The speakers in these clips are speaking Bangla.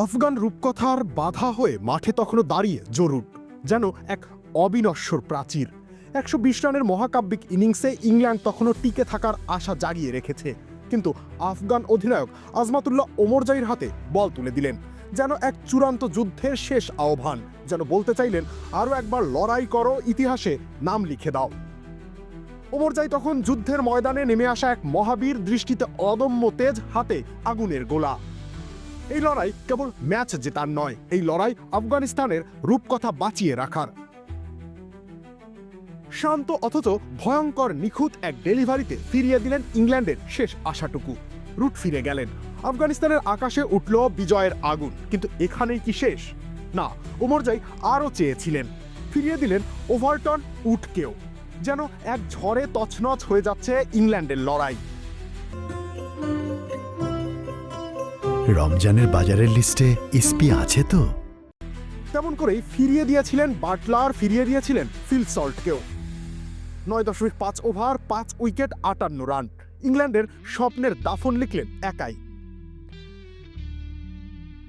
আফগান রূপকথার বাধা হয়ে মাঠে তখনও দাঁড়িয়ে জরুর, যেন এক অবিনশ্বর প্রাচীর। একশো বিশ রানের মহাকাব্যিক ইনিংসে ইংল্যান্ড তখনও টিকে থাকার আশা জাগিয়ে রেখেছে। কিন্তু আফগান অধিনায়ক আজমাতুল্লাহ ওমরজাইর হাতে বল তুলে দিলেন, যেন এক চূড়ান্ত যুদ্ধের শেষ আহ্বান, যেন বলতে চাইলেন আরও একবার লড়াই করো, ইতিহাসে নাম লিখে দাও। ওমরজাই তখন যুদ্ধের ময়দানে নেমে আসা এক মহাবীর দৃষ্টিতে অদম্য তেজ হাতে আগুনের গোলা। এই লড়াই কেবল ম্যাচ জেতার নয়, এই লড়াই আফগানিস্তানের রূপকথা বাঁচিয়ে রাখার। শান্ত অথচ ভয়ঙ্কর নিখুঁত এক ডেলিভারিতে ফিরিয়ে দিলেন ইংল্যান্ডের শেষ আশাটুকু। রুট ফিরে গেলেন। আফগানিস্তানের আকাশে উঠল বিজয়ের আগুন, কিন্তু এখানেই কি শেষ? না, ওমরজাই আরও চেয়েছিলেন। ফিরিয়ে দিলেন ওভারটন উঠকেও যেন এক ঝড়ে তছনছ হয়ে যাচ্ছে ইংল্যান্ডের লড়াই। রমজানের বাজারের লিস্টে এসপি আছে তো? তেমন করেই ফিরিয়ে দিয়েছিলেন বাটলার, ফিরিয়ে দিয়েছিলেন ফিল সল্টকেও। নয় দশমিক পাঁচ ওভার, পাঁচ উইকেট, আটান্ন রান। ইংল্যান্ডের স্বপ্নের দাফন লিখলেন একাই।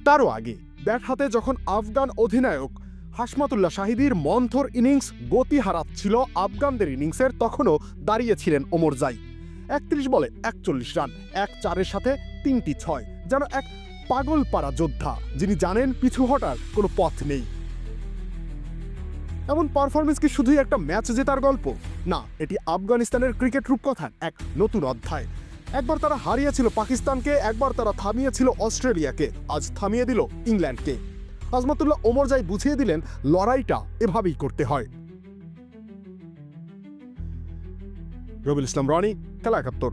তারও আগে, ব্যাট হাতে যখন আফগান অধিনায়ক হাসমাতুল্লাহ শাহিদির মন্থর ইনিংস গতি হারাচ্ছিল আফগানদের ইনিংসের, তখনও দাঁড়িয়েছিলেন ওমরজাই একত্রিশ বলে একচল্লিশ রান, এক চারের সাথে তিনটি ছয়। যেন এক পাগল পাড়া যোদ্ধা, যিনি জানেন পিছু হটার কোনো পথ নেই। এমন পারফরমেন্স কি শুধুই একটা ম্যাচ জেতার গল্প? না, এটি আফগানিস্তানের ক্রিকেট রূপকথার এক নতুন অধ্যায়। একবার তারা হারিয়েছিল পাকিস্তানকে, একবার তারা থামিয়েছিল অস্ট্রেলিয়াকে, আজ থামিয়ে দিল ইংল্যান্ডকে। আজমাতুল্লাহ ওমরজাই বুঝিয়ে দিলেন, লড়াইটা এভাবেই করতে হয়। রবিল ইসলাম, রনি, খেলা একাত্তর।